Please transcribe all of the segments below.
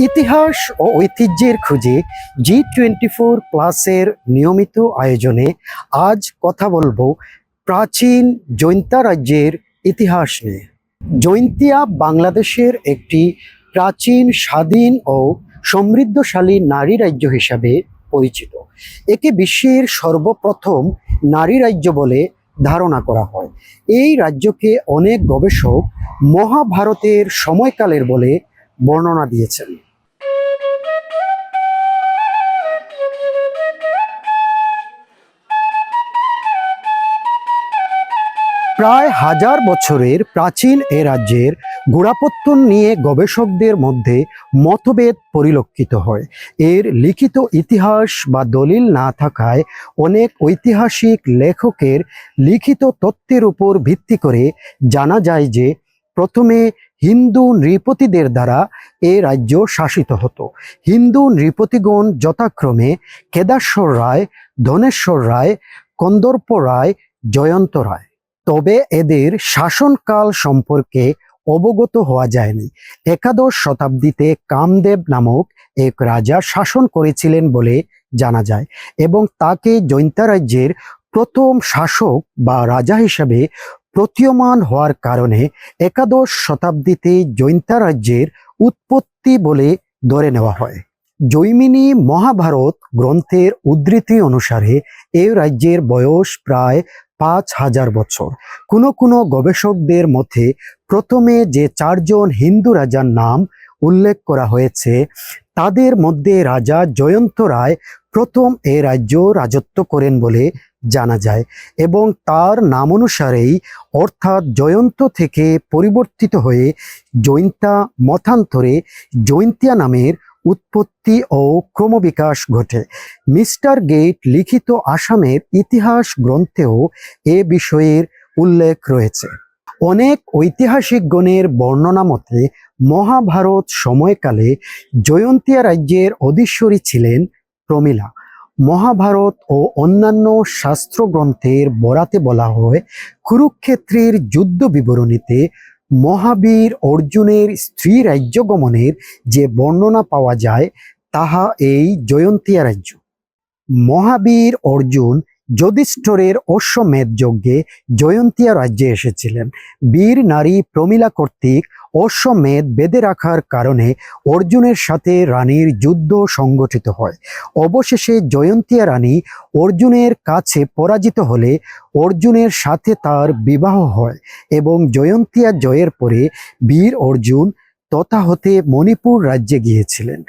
ইতিহাস ও ঐতিহ্যের খোঁজে জি টোয়েন্টি ফোর নিয়মিত আয়োজনে আজ কথা বলব প্রাচীন জৈন্তা রাজ্যের ইতিহাস নিয়ে। জৈন্তিয়া বাংলাদেশের একটি প্রাচীন, স্বাধীন ও সমৃদ্ধশালী নারী রাজ্য হিসাবে পরিচিত। একে বিশ্বের সর্বপ্রথম নারী রাজ্য বলে ধারণা করা হয়। এই রাজ্যকে অনেক গবেষক মহাভারতের সময়কালের বলে বর্ণনা দিয়েছেন। প্রায় হাজার বছরের প্রাচীন এ রাজ্যের গোড়াপত্তন নিয়ে গবেষকদের মধ্যে মতভেদ পরিলক্ষিত হয়। এর লিখিত ইতিহাস বা দলিল না থাকায় অনেক ঐতিহাসিক লেখকের লিখিত তত্ত্বের উপর ভিত্তি করে জানা যায় যে, প্রথমে হিন্দু নৃপতিদের দ্বারা এ রাজ্য শাসিত হতো। হিন্দু নৃপতিগণ যথাক্রমে কেদারেশ্বর রায়, ধনেশ্বর রায়, কন্দর্প রায়, জয়ন্ত রায়। তবে এদের শাসনকাল সম্পর্কে অবগত হওয়া যায়নি। একাদশ শতাব্দীতে কামদেব নামক এক রাজা শাসন করেছিলেন বলে জানা যায় এবং তাকে জৈন্তা রাজ্যের প্রথম শাসক বা রাজা হিসাবে প্রতীয়মান হওয়ার কারণে একাদশ শতাব্দীতে জৈন্তা রাজ্যের উৎপত্তি বলে ধরে নেওয়া হয়। জৈমিনী মহাভারত গ্রন্থের উদ্ধৃতি অনুসারে এই রাজ্যের বয়স প্রায় পাঁচ হাজার বছর। কোনো কোনো গবেষকদের মতে প্রথমে যে চারজন হিন্দু রাজার নাম উল্লেখ করা হয়েছে, তাদের মধ্যে রাজা জয়ন্ত রায় প্রথম এ রাজ্য রাজত্ব করেন বলে জানা যায় এবং তার নাম অনুসারেই অর্থাৎ জয়ন্ত থেকে পরিবর্তিত হয়ে জৈন্তা মথান্তরে জৈন্তিয়া নামের উৎপত্তি ও ক্রমবিকাশ ঘটে। মিস্টার গেট লিখিত আসামের ইতিহাস গ্রন্থেও এ বিষয়ের উল্লেখ রয়েছে। অনেক ঐতিহাসিকগণের বর্ণনা মতে, মহাভারত সময়কালে জয়ন্তিয়া রাজ্যের অধীশ্বরী ছিলেন প্রমীলা। মহাভারত ও অন্যান্য শাস্ত্রগ্রন্থের বরাতে বলা হয়, কুরুক্ষেত্রের যুদ্ধ বিবরণীতে মহাবীর অর্জুনের স্ত্রী রাজ্য গমনের যে বর্ণনা পাওয়া যায়, তাহা এই জয়ন্তিয়া রাজ্য। মহাবীর অর্জুন যুধিষ্ঠরের অশ্বমেধ যজ্ঞে জয়ন্তিয়া রাজ্যে এসেছিলেন। বীর নারী প্রমীলা কর্তৃক অশ্বমেধ বেঁধে রাখার কারণে অর্জুনের সাথে রানীর যুদ্ধ সংগঠিত হয়। অবশেষে জয়ন্তিয়া রানী অর্জুনের কাছে পরাজিত হলে অর্জুনের সাথে তার বিবাহ হয় এবং জয়ন্তিয়া জয়ের পরে বীর অর্জুন তথা হতে মণিপুর রাজ্যে গিয়েছিলেন।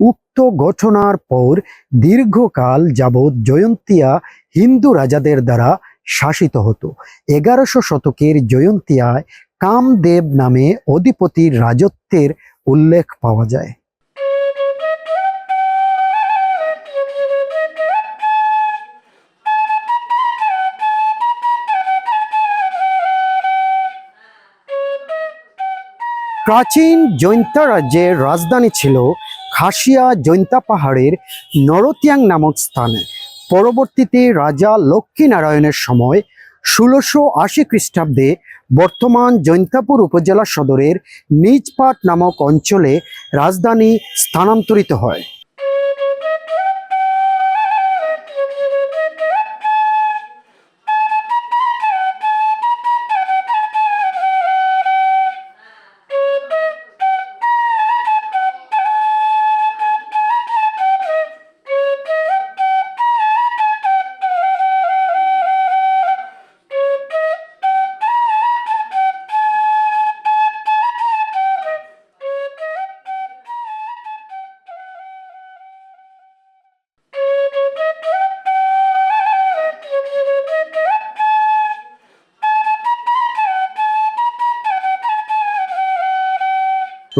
উক্ত ঘটনার পর দীর্ঘকাল যাবৎ জয়ন্তিয়া হিন্দু রাজাদের দ্বারা শাসিত হতো। এগারোশো শতকের জয়ন্তিয়ায় কামদেব নামে অধিপতির রাজত্বের উল্লেখ পাওয়া যায়। প্রাচীন জৈন্তা রাজ্যের রাজধানী ছিল খাসিয়া জৈন্তা পাহাড়ের নরতিয়াং নামক স্থানে। পরবর্তীতে রাজা লক্ষ্মীনারায়ণের সময় ষোলোশো আশি খ্রিস্টাব্দে বর্তমান জৈন্তাপুর উপজেলা সদরের নিজপাট নামক অঞ্চলে রাজধানী স্থানান্তরিত হয়।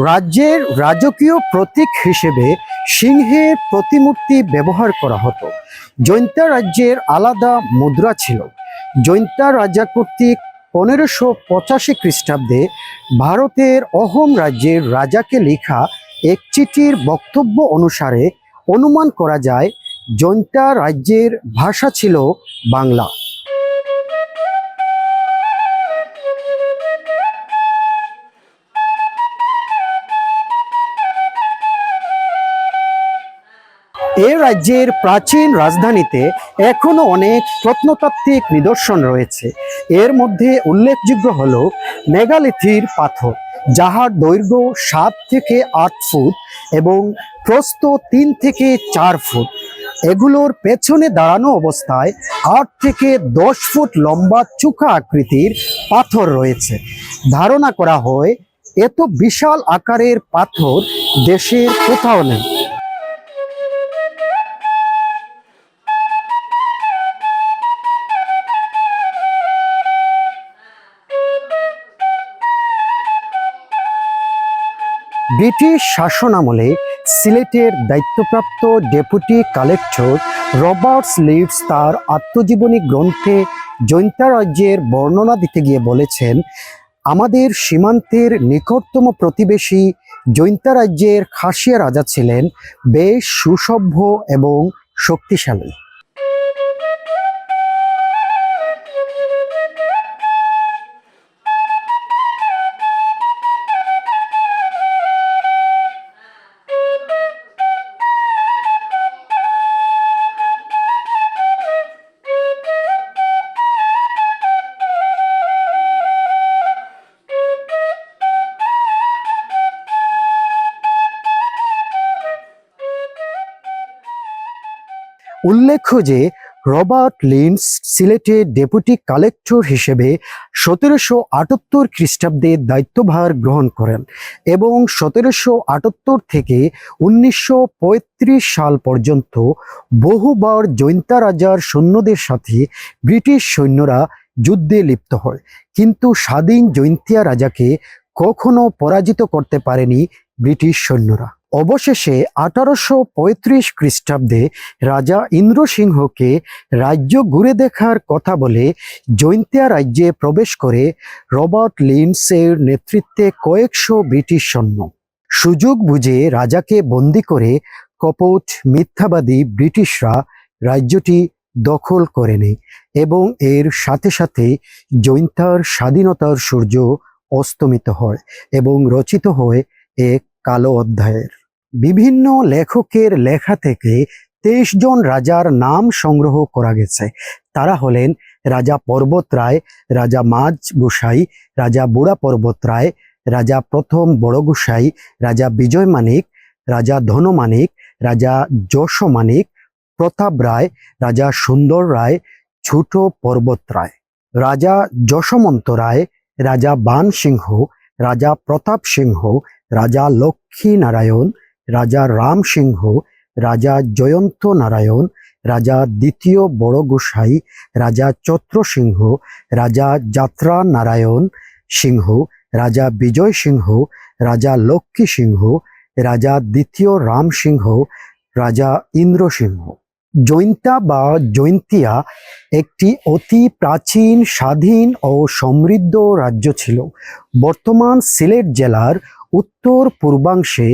রাজ্যের রাজকীয় প্রতীক হিসেবে সিংহের প্রতিমূর্তি ব্যবহার করা হতো। জৈন্তা রাজ্যের আলাদা মুদ্রা ছিল। জৈন্তা রাজা কর্তৃক পনেরোশো পঁচাশি খ্রিস্টাব্দে ভারতের অহোম রাজ্যের রাজাকে লেখা এক চিঠির বক্তব্য অনুসারে অনুমান করা যায়, জৈন্তা রাজ্যের ভাষা ছিল বাংলা। এ রাজ্যের প্রাচীন রাজধানীতে এখনও অনেক প্রত্নতাত্ত্বিক নিদর্শন রয়েছে। এর মধ্যে উল্লেখযোগ্য হল মেগালিথির পাথর, যাহার দৈর্ঘ্য সাত থেকে আট ফুট এবং প্রস্থ তিন থেকে চার ফুট। এগুলোর পেছনে দাঁড়ানো অবস্থায় আট থেকে দশ ফুট লম্বা চুকা আকৃতির পাথর রয়েছে। ধারণা করা হয়, এত বিশাল আকারের পাথর দেশের কোথাও নেই। ব্রিটিশ শাসনামলে সিলেটের দায়িত্বপ্রাপ্ত ডেপুটি কালেক্টর রবার্টস লিডস তার আত্মজীবনী গ্রন্থে জৈন্তা রাজ্যের বর্ণনা দিতে গিয়ে বলেছেন, আমাদের সীমান্তের নিকটতম প্রতিবেশী জৈন্তা রাজ্যের খাসিয়া রাজা ছিলেন, বেশ সুসভ্য এবং শক্তিশালী। উল্লেখ্য যে রবার্ট লিন্স সিলেটের ডেপুটি কালেক্টর হিসেবে সতেরোশো আটাত্তর খ্রিস্টাব্দে দায়িত্বভার গ্রহণ করেন এবং সতেরোশো আটাত্তর থেকে উনিশশো পঁয়ত্রিশ সাল পর্যন্ত বহুবার জৈন্তা রাজার সৈন্যদের সাথে ব্রিটিশ সৈন্যরা যুদ্ধে লিপ্ত হয়। কিন্তু স্বাধীন জৈন্তিয়া রাজাকে কখনো পরাজিত করতে পারেনি ব্রিটিশ সৈন্যরা। অবশেষে আঠারোশো পঁয়ত্রিশ খ্রিস্টাব্দে রাজা ইন্দ্রসিংহকে রাজ্য ঘুরে দেখার কথা বলে জৈন্তিয়া রাজ্যে প্রবেশ করে রবার্ট লিন্সের নেতৃত্বে কয়েকশো ব্রিটিশ সৈন্য। সুযোগ বুঝে রাজাকে বন্দি করে কপট, মিথ্যাবাদী ব্রিটিশরা রাজ্যটি দখল করে নেয় এবং এর সাথে সাথে জৈন্তার স্বাধীনতার সূর্য অস্তমিত হয় এবং রচিত হয় এক কালো অধ্যায়ের। বিভিন্ন লেখকের লেখা থেকে তেইশ জন রাজার নাম সংগ্রহ করা গেছে। তারা হলেন রাজা পর্বত রায় রাজা মাঝ গোসাই, রাজা বুড়া পর্বত রায় রাজা প্রথম বড় গোসাই, রাজা বিজয় মানিক, রাজা ধনমানিক রাজা যশ মানিক, প্রতাপ রায়, রাজা সুন্দর রায়, ছোট পর্বত রায় রাজা যশমন্ত রায়, রাজা বান সিংহ, রাজা প্রতাপ সিংহ, রাজা লক্ষ্মী নারায়ণ রাজা রাম সিংহ, রাজা জয়ন্ত নারায়ণ, রাজা দ্বিতীয় বড় গোসাই, রাজা চত্র সিংহ, রাজা যাত্রা নারায়ণ সিংহ, রাজা বিজয় সিংহ, রাজা লক্ষ্মী সিংহ, রাজা দ্বিতীয় রাম সিংহ, রাজা ইন্দ্র সিংহ। জৈন্তা বা জৈন্তিয়া একটি অতি প্রাচীন, স্বাধীন ও সমৃদ্ধ রাজ্য ছিল। বর্তমান সিলেট জেলার উত্তর পূর্বাংশে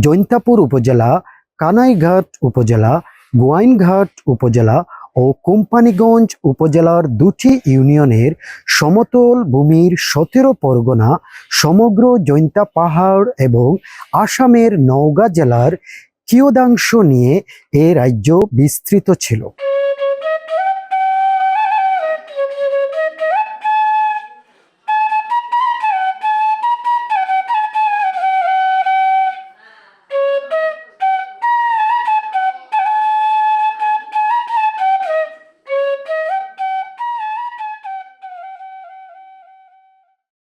জৈন্তাপুর উপজেলা, কানাইঘাট উপজেলা, গোয়াইনঘাট উপজেলা ও কোম্পানিগঞ্জ উপজেলার দুটি ইউনিয়নের সমতল ভূমির সতেরো পরগনা সমগ্র জৈন্তা পাহাড় এবং আসামের নওগাঁ জেলার কিয়দাংশ নিয়ে এ রাজ্য বিস্তৃত ছিল।